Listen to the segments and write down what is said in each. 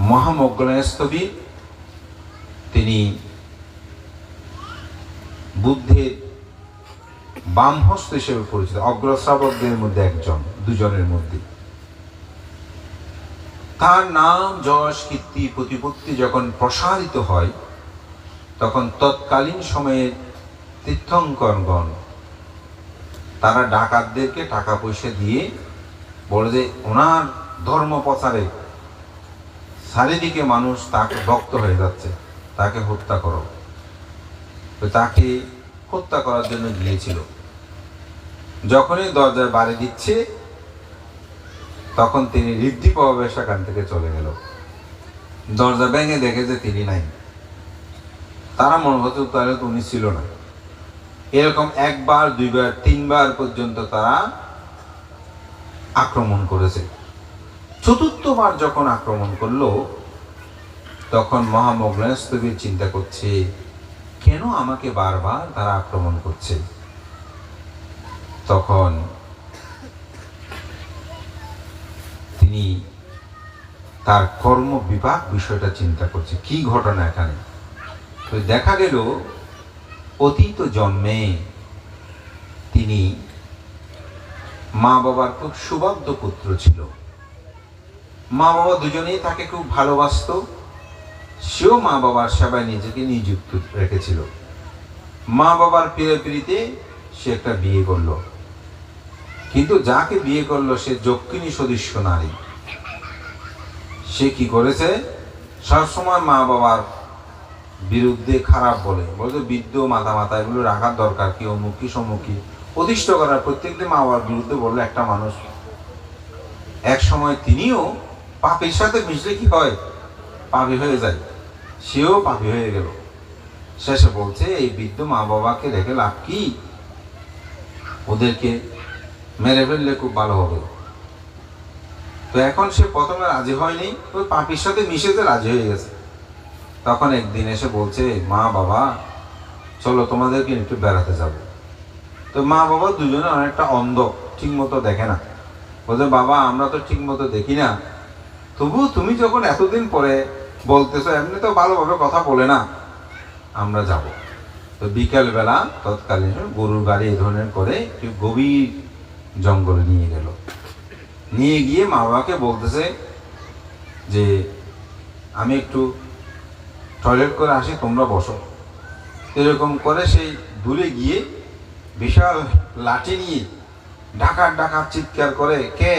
মহামগ্নস্তবী তিনি বুদ্ধের বামহস্ত হিসেবে পরিচিত, অগ্রশ্রাবকদের মধ্যে একজন, দুজনের মধ্যে। তার নাম যশ, কীর্তি, প্রতিপত্তি যখন প্রসারিত হয়, তখন তৎকালীন সময়ে তীর্থঙ্করগণ, তারা ডাকাতদেরকে টাকা পয়সা দিয়ে বলে যে, ওনার ধর্ম প্রচারে চারিদিকে মানুষ তাকে ভক্ত হয়ে যাচ্ছে, তাকে হত্যা করো। তাকে হত্যা করার জন্য গিয়েছিল। যখনই দরজায় বাড়ি দিচ্ছে, তখন তিনি ঋদ্ধি প্রভাবে সেখান থেকে চলে গেল। দরজা ভেঙে দেখে যে তিনি নাই। তারা মনে হতো তাহলে তো উনি ছিল না। এরকম একবার, দুইবার, তিনবার পর্যন্ত তারা আক্রমণ করেছে। চতুর্থবার যখন আক্রমণ করল, তখন মহামগ্নস্তবীর চিন্তা করছে, কেন আমাকে বারবার তারা আক্রমণ করছে? তখন তিনি তার কর্ম বিভাগ বিষয়টা চিন্তা করছে, কি ঘটনা এখানে? তো দেখা গেল, অতীত জন্মে তিনি মা বাবার খুব সুবাদ্য পুত্র ছিল। মা বাবা দুজনেই তাকে খুব ভালোবাসত। সেও মা বাবার সেবায় নিজেকে নিযুক্ত রেখেছিল। মা বাবার পিড়ে পিড়িতে সে একটা বিয়ে করল। কিন্তু যাকে বিয়ে করল, সে যক্ষিণী সদৃশ্য নারী। সে কি করেছে? সবসময় মা বাবার বিরুদ্ধে খারাপ বলে। বলতে, বৃদ্ধ মাথা মাথা এগুলো রাখার দরকার কি? অমুখী সম্মুখী প্রতিষ্ঠ করার প্রত্যেকদিন মা বাবার বিরুদ্ধে বলল, একটা মানুষ এক সময় তিনিও পাপের সাথে মিশলে কি হয়? পাপি হয়ে যায়। সেও পাপি হয়ে গেল। শেষে বলছে, এই বৃদ্ধ মা বাবাকে রেখে লাভ কি? ওদেরকে মেরে ফেললে খুব ভালো হবে। তো এখন সে প্রথমে রাজি হয়নি ওই পাপির সাথে মিশেতে রাজি হয়ে গেছে। তখন একদিন এসে বলছে মা বাবা চলো তোমাদেরকে একটু বেড়াতে যাব। তো মা বাবা দুজনে অনেকটা অন্ধ ঠিক মতো দেখে না। বলছে, বাবা, আমরা তো ঠিক মতো দেখি না। তবু তুমি যখন এতদিন পরে বলতেছো, এমনি তো ভালোভাবে কথা বলে না, আমরা যাব। তো বিকেলবেলা তৎকালীন গরুর গাড়ি এ ধরনের করে একটু গভীর জঙ্গলে নিয়ে গেল। নিয়ে গিয়ে মা বাবাকে বলতেছে যে, আমি একটু টয়লেট করে আসি, তোমরা বসো। এরকম করে সেই দূরে গিয়ে বিশাল লাঠি নিয়ে ডাকাত ডাকার চিৎকার করে, কে?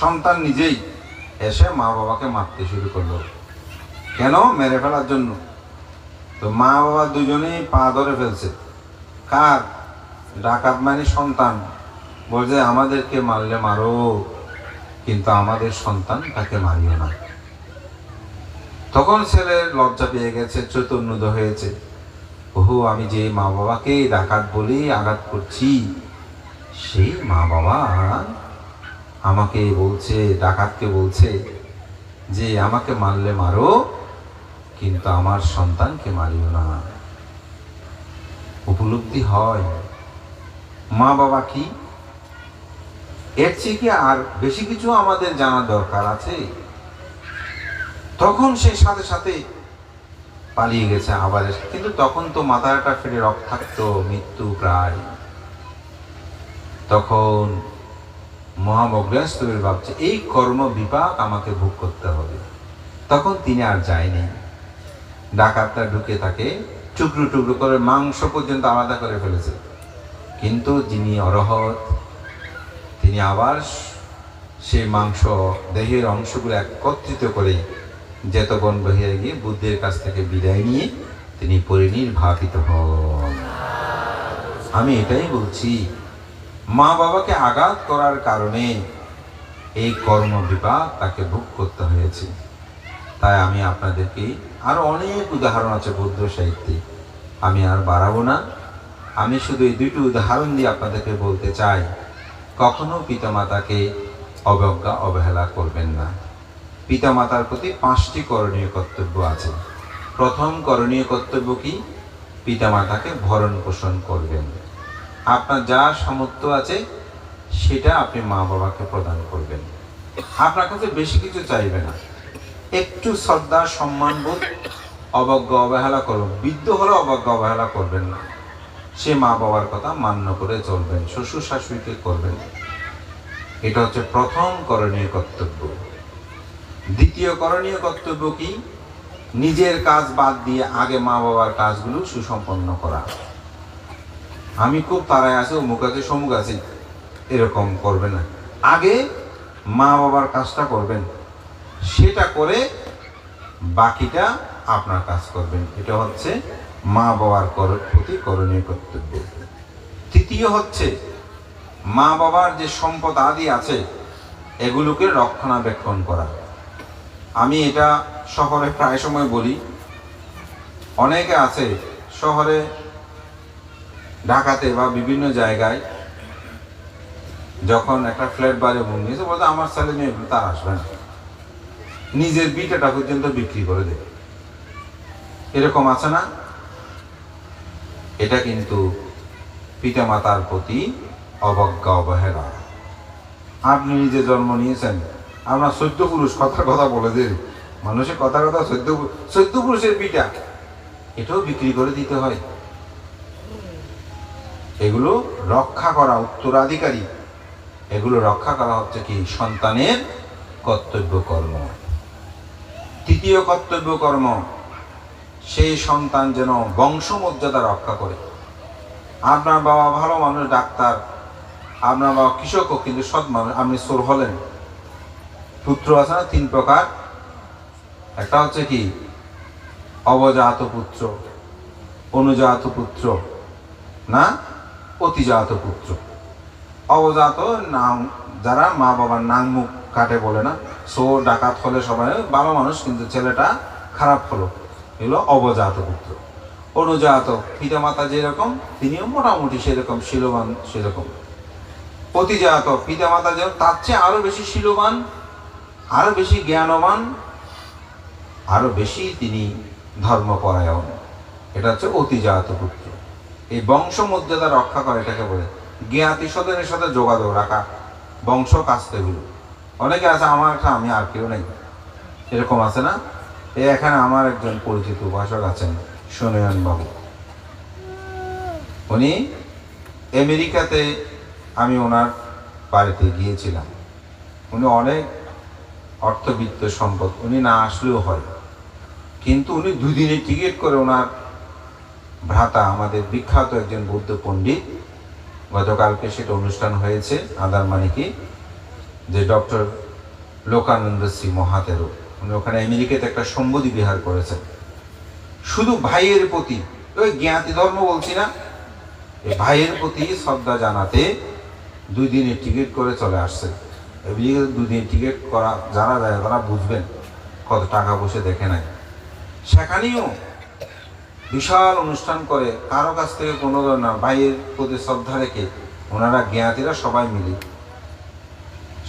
সন্তান নিজেই। এসে মা বাবাকে মারতে শুরু করল। কেন? মেরে ফেলার জন্য। তো মা বাবা দুজনেই পা ধরে ফেলছে। কার? ডাকাত মানে সন্তান। বলছে, আমাদেরকে মারলে মারো। কিন্তু আমাদের সন্তান তাকে মারিও না। তখন ছেলের লজ্জা পেয়ে গেছে চৈতন্যদ হয়েছে। ওহো, আমি যে মা বাবাকে ডাকাত বলে আঘাত করছি, সেই মা বাবা আমাকে বলছে, ডাকাতকে বলছে যে, আমাকে মারলে মারো, কিন্তু আমার সন্তানকে মারিও না। উপলব্ধি হয়। মা বাবা কি? এর চেয়ে কি আর বেশি কিছু আমাদের জানা দরকার আছে। তখন সে সাথে সাথে পালিয়ে গেছে আবার কিন্তু তখন তো মাথাটা ফেটে রক্তাক্ত মৃত্যু প্রায়। তখন মহামগ্রস্তবের ভাবছে, এই কর্ম বিপাক আমাকে ভোগ করতে হবে। তখন তিনি আর যায়নি। ডাকাতটা ঢুকে তাকে টুকরো টুকরো করে মাংস পর্যন্ত আলাদা করে ফেলেছে। কিন্তু যিনি অরহত, তিনি আবার সে মাংস দেহের অংশগুলো একত্রিত করে জেতবন বহিয়ে গিয়ে বুদ্ধের কাছ থেকে বিদায় নিয়ে তিনি পরিনির্বাপিত হন। আমি এটাই বলছি মা বাবাকে আঘাত করার কারণে এই কর্ম বিপাক তাকে ভোগ করতে হয়েছে। তাই আমি আপনাদেরকে আরও অনেক উদাহরণ আছে বৌদ্ধ সাহিত্যে। আমি আর বাড়াবো না। আমি শুধু এই দুইটি উদাহরণ দিয়ে আপনাদেরকে বলতে চাই, কখনো পিতামাতাকে অবজ্ঞা, অবহেলা করবেন না। পিতামাতার প্রতি পাঁচটি করণীয় কর্তব্য আছে। প্রথম করণীয় কর্তব্য কি? পিতামাতাকে ভরণ পোষণ করবেন। আপনার যা সামর্থ্য আছে, সেটা আপনি মা বাবাকে প্রদান করবেন। আপনার কাছে বেশি কিছু চাইবে না। একটু শ্রদ্ধা, সম্মান বোধ, অবজ্ঞা, অবহেলা করুন। বৃদ্ধ হলে অবজ্ঞা, অবহেলা করবেন না। সে মা বাবার কথা মান্য করে চলবেন, শ্বশুর শাশুড়িকে করবেন এটা হচ্ছে প্রথম করণীয় কর্তব্য। দ্বিতীয় করণীয় কর্তব্য কি? নিজের কাজ বাদ দিয়ে আগে মা বাবার কাজগুলো সুসম্পন্ন করা। আমি খুব তারায় আছে অমুক আছে সমুক আছি। এরকম করবে না। আগে মা বাবার কাজটা করবেন। সেটা করে বাকিটা আপনার কাজ করবেন। এটা হচ্ছে মা বাবার প্রতি করণীয় কর্তব্য। তৃতীয় হচ্ছে, মা বাবার যে সম্পদ আদি আছে, এগুলোকে রক্ষণাবেক্ষণ করা। আমি এটা শহরে প্রায় সময় বলি, অনেকে আছে শহরে ঢাকাতে বা বিভিন্ন জায়গায় যখন একটা ফ্ল্যাট বাড়ি নিয়েছে বলতে, আমার ছেলে মেয়ে তার আসবে না। নিজের বিটাটা পর্যন্ত বিক্রি করে দেবে। এরকম আছে না? এটা কিন্তু পিতামাতার প্রতি অবজ্ঞা, অবহেলা। আপনি নিজে জন্ম নিয়েছেন আপনার সদ্য পুরুষ, কথার কথা বলে দিন মানুষের কথা কথা সদ্য সদ্য পুরুষের পিঠা এটাও বিক্রি করে দিতে হয়। এগুলো রক্ষা করা উত্তরাধিকারী। এগুলো রক্ষা করা হচ্ছে কি? সন্তানের কর্তব্য কর্ম। তৃতীয় কর্তব্য কর্ম সেই সন্তান যেন বংশমর্যাদা রক্ষা করে। আপনার বাবা ভালো মানুষ, ডাক্তার। আপনার বাবা কৃষকও, কিন্তু সৎ মানুষ। আপনি সোর হলেন। পুত্র আছে না? তিন প্রকার। একটা হচ্ছে কি? অবজাত পুত্র, অনুজাত পুত্র। না? অতিজাত পুত্র। অবজাত নাম যারা মা বাবার নাম মুখ কাটে বলে না, সো ডাকাত হলে সবাই ভালো মানুষ, কিন্তু ছেলেটা খারাপ হলো। এগুলো অবজাত পুত্র। অনুজাত পিতামাতা যেরকম, তিনিও মোটামুটি সেরকম, শিলবান সেরকম। অতিজাত পিতামাতা যেরকম তার চেয়ে আরও বেশি শিলবান, আরও বেশি জ্ঞানবান, আরও বেশি তিনি ধর্মপরায়ণ। এটা হচ্ছে অতিজাত পুত্র। এই বংশ মর্যাদা রক্ষা করে এটাকে বলে। জ্ঞাতি সদনের সাথে যোগাযোগ রাখা, বংশ কাছতে হলো অনেকে আছে, আমার একটা, আমি আর কেউ নেই। এরকম আছে না? এই এখানে আমার একজন পরিচিত উপাসক আছেন, সোনয়ন বাবু। উনি আমেরিকাতে আমি ওনার বাড়িতে গিয়েছিলাম। উনি অনেক অর্থবিত্ত সম্পদ, উনি না আসলেও হয়। কিন্তু উনি দুদিনের টিকিট করে ওনার ভ্রাতা আমাদের বিখ্যাত একজন বৌদ্ধ পণ্ডিত। গতকালকে সেটা অনুষ্ঠান হয়েছে আদার মানে কি যে ডক্টর লোকানন্দ শ্রী মহাতেরো উনি ওখানে আমেরিকাতে একটা সম্বোধি বিহার করেছেন। শুধু ভাইয়ের প্রতি, ওই জ্ঞাতি ধর্ম বলছি না ভাইয়ের প্রতি শ্রদ্ধা জানাতে দুই দিনের টিকিট করে চলে আসছে। এদিকে দুদিন টিকিট করা যারা যায়, তারা বুঝবেন কত টাকা বসে দেখে নাই সেখানেও বিশাল অনুষ্ঠান করে কারও কাছ থেকে কোনো না, ভাইয়ের প্রতি শ্রদ্ধা রেখে ওনারা জ্ঞাতিরা সবাই মিলে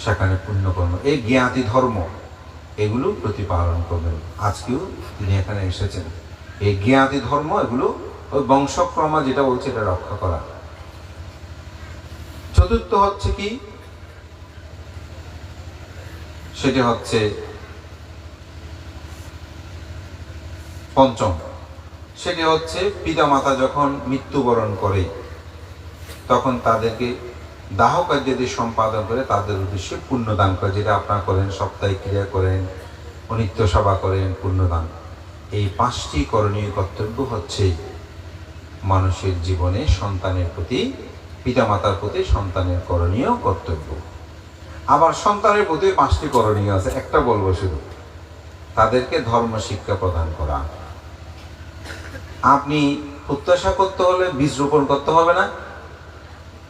সেখানে পুণ্যকর্ম। এই জ্ঞাতি ধর্ম, এগুলো প্রতিপালন করবেন। আজকেও তিনি এখানে এসেছেন। এই জ্ঞাতি ধর্ম, এগুলো ওই বংশক্রমা যেটা বলছে, এটা রক্ষা করা। চতুর্থ হচ্ছে কি? সেটি হচ্ছে পঞ্চম। সেটি হচ্ছে পিতামাতা যখন মৃত্যুবরণ করে, তখন তাদেরকে দাহ কার্যাদি সম্পাদন করে তাদের উদ্দেশ্যে পুণ্যদান করে, যেটা আপনারা করেন সপ্তাহে ক্রিয়া করেন অনিত্য সভা করেন, পুণ্যদান। এই পাঁচটি করণীয় কর্তব্য হচ্ছে মানুষের জীবনে সন্তানের প্রতি, পিতামাতার প্রতি সন্তানের করণীয় কর্তব্য। আবার সন্তানের প্রতি পাঁচটি করণীয় আছে, একটা বলব শুধু, তাদেরকে ধর্ম শিক্ষা প্রদান করা। আপনি প্রত্যাশা করতে হলে বীজ রোপণ করতে হবে না।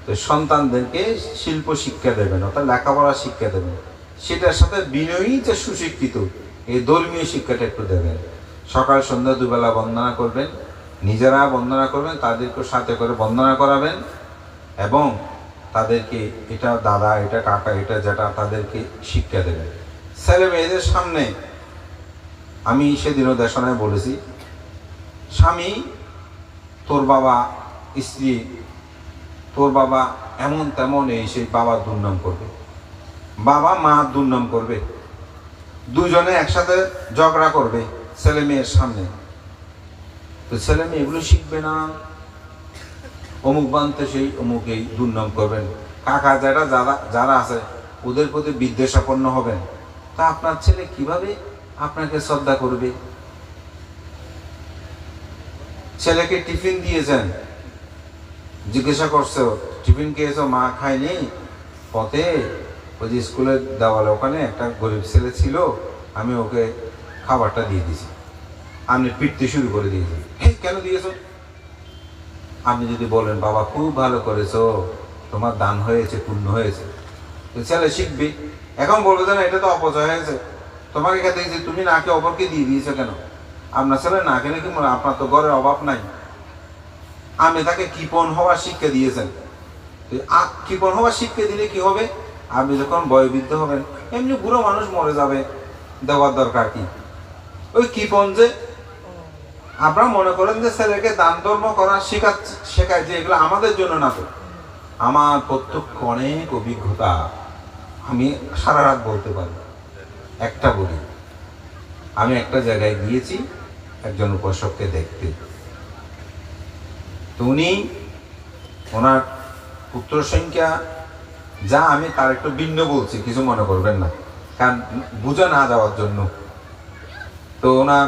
তো সন্তানদেরকে শিল্প শিক্ষা দেবেন, অর্থাৎ লেখাপড়া শিক্ষা দেবেন। সেটার সাথে বিনয়ী যে সুশিক্ষিত, এই ধর্মীয় শিক্ষাটা একটু দেবেন। সকাল, সন্ধ্যা দুবেলা বন্দনা করবেন, নিজেরা বন্দনা করবেন তাদেরকে সাথে করে বন্দনা করাবেন এবং তাদেরকে এটা দাদা, এটা কাকা, এটা যেটা তাদেরকে শিক্ষা দেবেন। ছেলে মেয়েদের সামনে আমি সেদিনও দেশনায় বলেছি স্বামী, তোর বাবা, স্ত্রী, তোর বাবা এমন তেমন এই সেই বাবার দুর্নাম করবে। বাবা, মা দুর্নাম করবে। দুজনে একসাথে ঝগড়া করবে ছেলে মেয়ের সামনে। তো ছেলে মেয়ে এগুলো শিখবে না। অমুক বানতে সেই অমুকেই দুর্নাম করবেন। কাকা যারা যারা যারা আছে, ওদের প্রতি বিদ্বেষাপন্ন হবেন। তা আপনার ছেলে কীভাবে আপনাকে শ্রদ্ধা করবে? ছেলেকে টিফিন দিয়েছেন জিজ্ঞাসা করছ, টিফিন খেয়েছো? মা খায়নি? পথে, ওই যে স্কুলের দেওয়ালে ওখানে একটা গরিব ছেলে ছিল, আমি ওকে খাবারটা দিয়ে দিয়েছি। আপনি পিটতে শুরু করে দিয়েছি হ্যাঁ কেন দিয়েছ? আপনি যদি বলেন, বাবা, খুব ভালো করেছ। তোমার দান হয়েছে পূর্ণ হয়েছে। ছেলে শিখবি। এখন বলবে না, এটা তো অপচয় হয়েছে। তোমাকে খেতে তুমি নাকে অপরকে দিয়ে দিয়েছ কেন? আপনার ছেলে না খেলে কি মনে আপনার তো ঘরের অভাব নাই? আমি তাকে কৃপণ হওয়ার শিক্ষা দিয়েছেন। কৃপণ হওয়ার শিক্ষা দিলে কি হবে? আপনি যখন বয়বৃদ্ধ হবেন, এমনি বুড়ো মানুষ মরে যাবে। দেওয়ার দরকার কি? ওই কৃপণ যে, আপনারা মনে করেন যে ছেলেকে দান ধর্ম করা শেখাচ্ছে, শেখায় যে এগুলো আমাদের জন্য না তো। আমার প্রত্যক্ষ অনেক অভিজ্ঞতা আমি সারা রাত বলতে পারি। একটা বলি, আমি একটা জায়গায় গিয়েছি একজন উপাসককে দেখতে। তো উনি ওনার পুত্র সংখ্যা যা আমি তার একটু ভিন্ন বলছি, কিছু মনে করবেন না। কারণ বুঝে না যাওয়ার জন্য। তো ওনার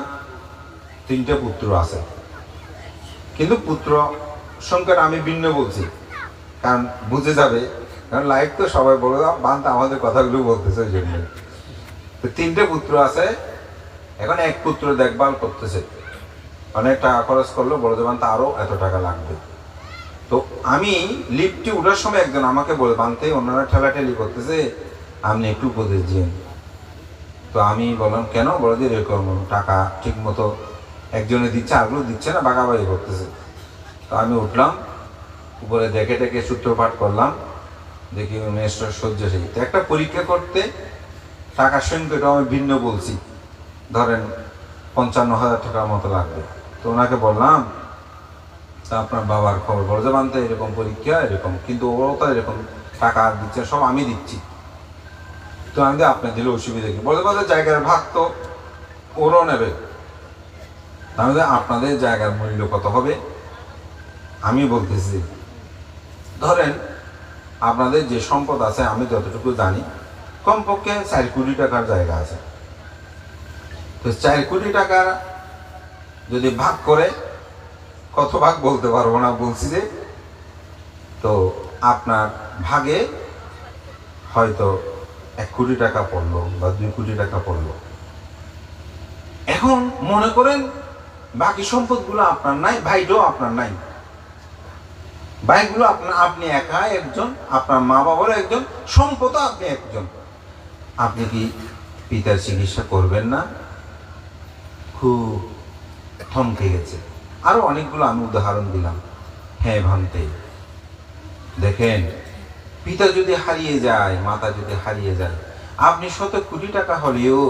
তিনটে পুত্র আছে। কিন্তু পুত্র সংখ্যাটা আমি ভিন্ন বলছি। কারণ বুঝে যাবে। কারণ লাইফ তো সবাই বলে দাও বান্ধ আমাদের কথাগুলো বলতেছে ওই জন্য তো তিনটে পুত্র আছে। এখন এক পুত্র দেখভাল করতেছে। অনেক টাকা খরচ করল, বড় দেবান আরও এত টাকা লাগবে। তো আমি লিফটে ওঠার সময় একজন আমাকে বলে, বানতে অন্যরা ঠেলাঠেলি করতেছে, আপনি একটু উপদেশ দিন তো আমি বললাম, কেন? বলে যে এরকম টাকা ঠিক মতো একজনে দিচ্ছে আরগুলো দিচ্ছে না বাগাবাগি করতেছে। তো আমি উঠলাম, উপরে দেখে দেখে সূত্রপাঠ করলাম, দেখি মেয়েটার শয্যাশায়ী তো একটা পরীক্ষা করতে টাকার সংখ্যাটা আমি ভিন্ন বলছি। ধরেন পঞ্চান্ন হাজার টাকার মতো লাগবে। তো ওনাকে বললাম আপনার বাবার খবর বলো। যে মানতে এরকম পরীক্ষা এরকম। কিন্তু ওরাও তো এরকম টাকা দিচ্ছে সব আমি দিচ্ছি। তো আমি বলি, আপনি দিলে অসুবিধা কি? বলে বলতে জায়গার ভাগ তো ওরও নেবে। তাহলে আপনাদের জায়গার মূল্য কত হবে? আমি বলতেছি ধরেন আপনাদের যে সম্পদ আছে আমি যতটুকু জানি কমপক্ষে চার কোটি টাকার জায়গা আছে। তো চার কোটি টাকা যদি ভাগ করে, কত ভাগ বলতে পারব না বলছি যে, তো আপনার ভাগে হয়তো এক কোটি টাকা পড়ল বা দুই কোটি টাকা পড়ল। এখন মনে করেন বাকি সম্পদগুলো আপনার নাই, ভাইটাও আপনার নাই। ভাইগুলো আপনার আপনি একা একজন, আপনার মা বাবারও একজন, সম্পদও আপনি একজন। আপনি কি পিতার চিকিৎসা করবেন না? থমকে গেছে আরও অনেকগুলো আমি উদাহরণ দিলাম। হ্যাঁ ভাঙতে। দেখেন, পিতা যদি হারিয়ে যায়, মাতা যদি হারিয়ে যায়, আপনি শত কোটি টাকা হলেও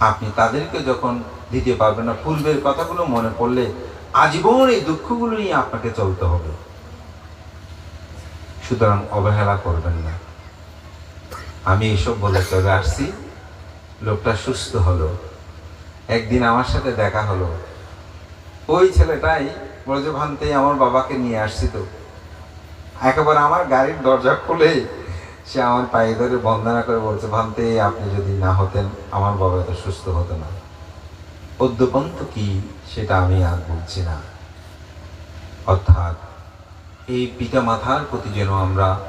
আপনি তাদেরকে যখন দিতে পারবেন না পূর্বের কথাগুলো মনে পড়লে আজীবন এই দুঃখগুলো নিয়ে আপনাকে চলতে হবে। সুতরাং অবহেলা করবেন না। আমি এইসব বলে চলে আসছি। লোকটা সুস্থ হলো। একদিন আমার সাথে দেখা হলো। ওই ছেলেটাই যে আমার বাবাকে নিয়ে আসছি তো। একেবারে আমার গাড়ির দরজা খুলে সে আমার পায়ে ধরে বন্দনা করে বলছে, ভান্তে, আপনি যদি না হতেন, আমার বাবা এত সুস্থ হতো না। পদ্যপন্ত কি সেটা আমি আর বলছি না। অর্থাৎ এই পিতা মাথার প্রতি যেন আমরা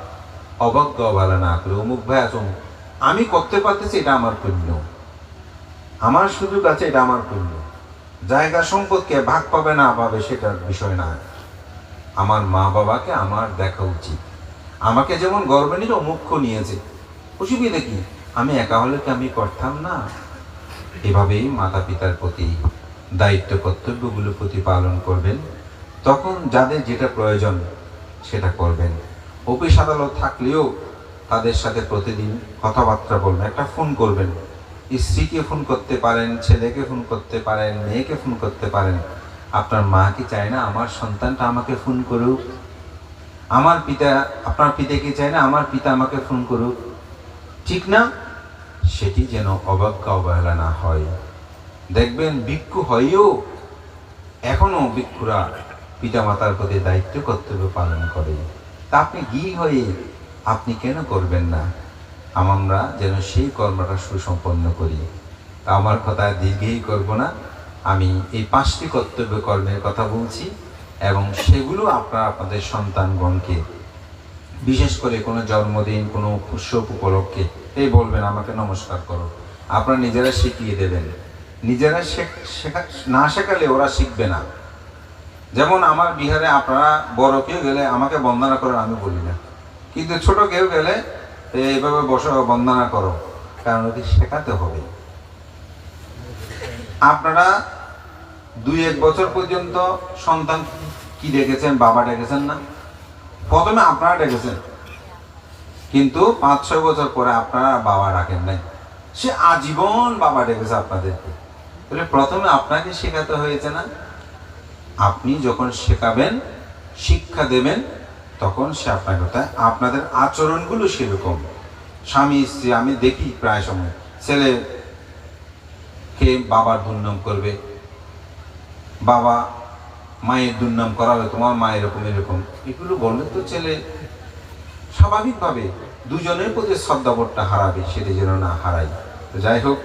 অবজ্ঞ অবহেলা না করি। অমুক ভাই আসুন আমি করতে পারতেছি, এটা আমার পুণ্য। আমার সুযোগ আছে, এটা আমার পুণ্য। জায়গা সম্পদকে ভাগ পাবে না পাবে সেটার বিষয় না। আমার মা বাবাকে আমার দেখা উচিত। আমাকে যেমন গর্বে নিল, মুখ্য নিয়েছে। অসুবিধা কি? আমি একা হলে কি আমি করতাম না? এভাবেই মাতা পিতার প্রতি দায়িত্ব, কর্তব্যগুলো প্রতিপালন করবেন। তখন যাদের যেটা প্রয়োজন, সেটা করবেন। অফিস আদালত থাকলেও তাদের সাথে প্রতিদিন কথাবার্তা বলবেন একটা ফোন করবেন। স্ত্রীকে ফোন করতে পারেন, ছেলেকে ফোন করতে পারেন, মেয়েকে ফোন করতে পারেন। আপনার মা কি চায় না আমার সন্তানটা আমাকে ফোন করুক? আমার পিতা, আপনার পিতা কি চায় না আমার পিতা আমাকে ফোন করুক? ঠিক না? সেটি যেন অবজ্ঞা অবহেলা না হয়। দেখবেন ভিক্ষু হয়েও। এখনও ভিক্ষুরা পিতামাতার প্রতি দায়িত্ব কর্তব্য পালন করে। তা আপনি গি হয়ে আপনি কেন করবেন না? আমরা যেন সেই কর্মটা সুসম্পন্ন করি। তা আমার কথা দীর্ঘেই করব না। আমি এই পাঁচটি কর্তব্য কর্মের কথা বলছি এবং সেগুলো আপনারা আপনাদের সন্তানগণকে, বিশেষ করে কোনো জন্মদিন, কোনো উৎসব উপলক্ষে, এই বলবেন, আমাকে নমস্কার করো। আপনারা নিজেরা শিখিয়ে দেবেন। নিজেরা শেখ- না শেখালে ওরা শিখবে না। যেমন আমার বিহারে আপনারা বড় কেউ গেলে আমাকে বন্দনা করেন, আমি বলি না। কিন্তু ছোট কেউ গেলে এইভাবে বসো বন্দনা করো, কারণ ওকে শেখাতে হবে। আপনারা দুই এক বছর পর্যন্ত সন্তান কি ডেকেছেন, বাবা ডেকেছেন না? প্রথমে আপনারা ডেকেছেন, কিন্তু পাঁচ ছয় বছর পরে আপনারা বাবা ডাকেন নাই। সে আজীবন বাবা ডেকেছে আপনাদেরকে। তাহলে প্রথমে আপনাকে শেখাতে হয়েছে না, আপনি যখন শেখাবেন, শিক্ষা দেবেন তখন সে আপনার কথা, আপনাদের আচরণগুলো সেরকম। স্বামী, স্ত্রী, আমি দেখি প্রায় সময়। ছেলে কে বাবার দুর্নাম করবে, বাবা মায়ের দুর্নাম করাবে, তোমার মা এরকম এরকম। এগুলো বললে তো ছেলে স্বাভাবিকভাবে দুজনের প্রতি শ্রদ্ধাবোধটা হারাবে, সেটা যেন না হারাই তো যাই হোক,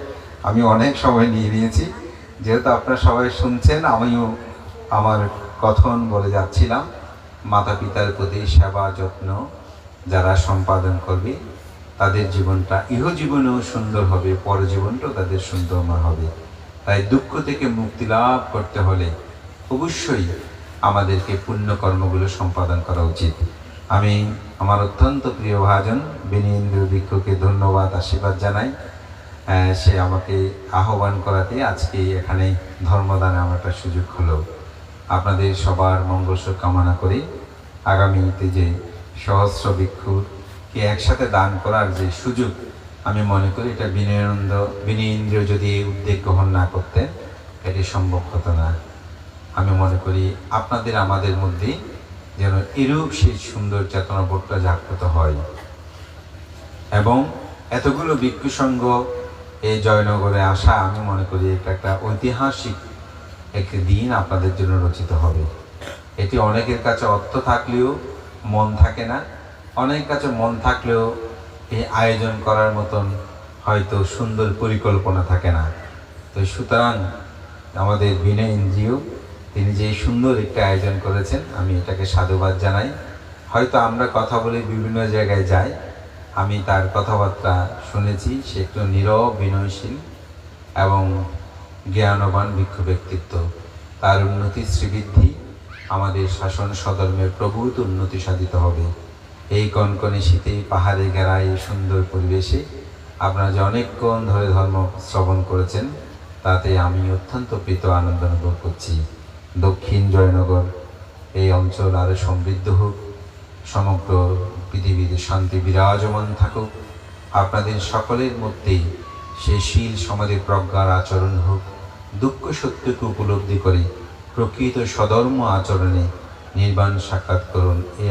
আমি অনেক সময় নিয়ে নিয়েছি। যেহেতু আপনারা সবাই শুনছেন, আমিও আমার কথন বলে যাচ্ছিলাম। মাতা পিতার প্রতি সেবা, যত্ন যারা সম্পাদন করবে, তাদের জীবনটা ইহজীবনেও সুন্দর হবে, পরজীবনটাও তাদের সুন্দরময় হবে। তাই দুঃখ থেকে মুক্তি লাভ করতে হলে অবশ্যই আমাদেরকে পুণ্যকর্মগুলো সম্পাদন করা উচিত। আমি আমার অত্যন্ত প্রিয় ভাজন বিনীন্দ্র বৃক্ষকে ধন্যবাদ, আশীর্বাদ জানাই। সে আমাকে আহ্বান করাতে আজকে এখানে ধর্মদানে আমার একটা সুযোগ হলো। আপনাদের সবার মঙ্গল সুখ কামনা করি। আগামীতে যে সহস্র ভিক্ষুকে একসাথে দান করার যে সুযোগ, আমি মনে করি এটা বিনয়ানন্দ বিনীন্দ্র যদি এই উদ্যোগ গ্রহণ না করতেন, এটি সম্ভব হতো না। আমি মনে করি আপনাদের আমাদের মধ্যে যেন এরূপ সেই সুন্দর চেতনাবোধটা জাগ্রত হয়। এবং এতগুলো ভিক্ষু সংঘ এই জয়নগরে আসা, আমি মনে করি এটা একটা ঐতিহাসিক একটি দিন আপনাদের জন্য রচিত হবে। এটি অনেকের কাছে অর্থ থাকলেও মন থাকে না। অনেকের কাছে মন থাকলেও এই আয়োজন করার মতন হয়তো সুন্দর পরিকল্পনা থাকে না। তো সুতরাং আমাদের বিনয় এনজিও, তিনি যে সুন্দর একটি আয়োজন করেছেন, আমি এটাকে সাধুবাদ জানাই। হয়তো আমরা কথা বলে বিভিন্ন জায়গায় যাই। আমি তার কথাবার্তা শুনেছি, সে একটু নীরব, বিনয়শীল এবং জ্ঞানবান ভিক্ষ ব্যক্তিত্ব। তার উন্নতি শ্রীবৃদ্ধি আমাদের শাসন সধর্মের প্রভূত উন্নতি সাধিত হবে। এই কনকনে শীতে পাহাড়ে এই সুন্দর পরিবেশে আপনারা যে অনেকক্ষণ ধরে ধর্ম শ্রবণ করেছেন, তাতে আমি অত্যন্ত প্রীত আনন্দ অনুভব করছি। দক্ষিণ জয়নগর, এই অঞ্চল আরও সমৃদ্ধ হোক, সমগ্র পৃথিবীতে শান্তি বিরাজমান থাকুক। আপনাদের সকলের মধ্যেই সেই শীল সমাজে প্রজ্ঞার আচরণ হোক, দুঃখ সত্যকে উপলব্ধি করে প্রকৃত সধর্ম আচরণে নির্বাণ সাক্ষাৎ করুন এই